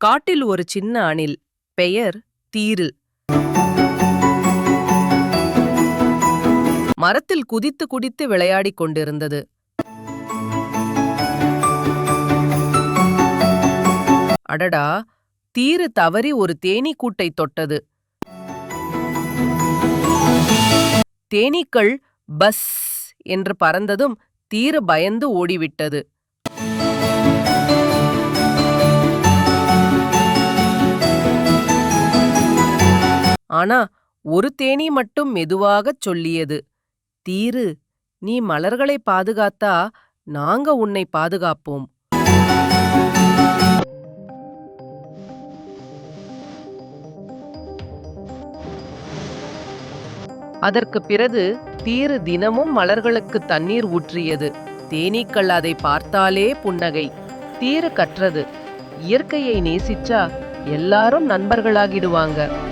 காட்டில் ஒரு சின்ன அணில் பெயர் தீரு மரத்தில் குதித்து குதித்து விளையாடிக் கொண்டிருந்தது. அடடா தீரு தவறி ஒரு தேனீக்கூட்டை தொட்டது. தேனீக்கள் பஸ் என்று பறந்ததும் தீரு பயந்து ஓடிவிட்டது. ஆனா ஒரு தேனீ மட்டும் மெதுவாகச் சொல்லியது தீரு நீ மலர்களை பாதுகாத்தா நாங்க உன்னை பாதுகாப்போம். அதற்குப் பிறகு தீரு தினமும் மலர்களுக்கு தண்ணீர் ஊற்றியது. தேனீக்கள் அதை பார்த்தாலே புன்னகை. தீரு கற்றது இயற்கையை நேசிச்சா எல்லாரும் நண்பர்களாகிடுவாங்க.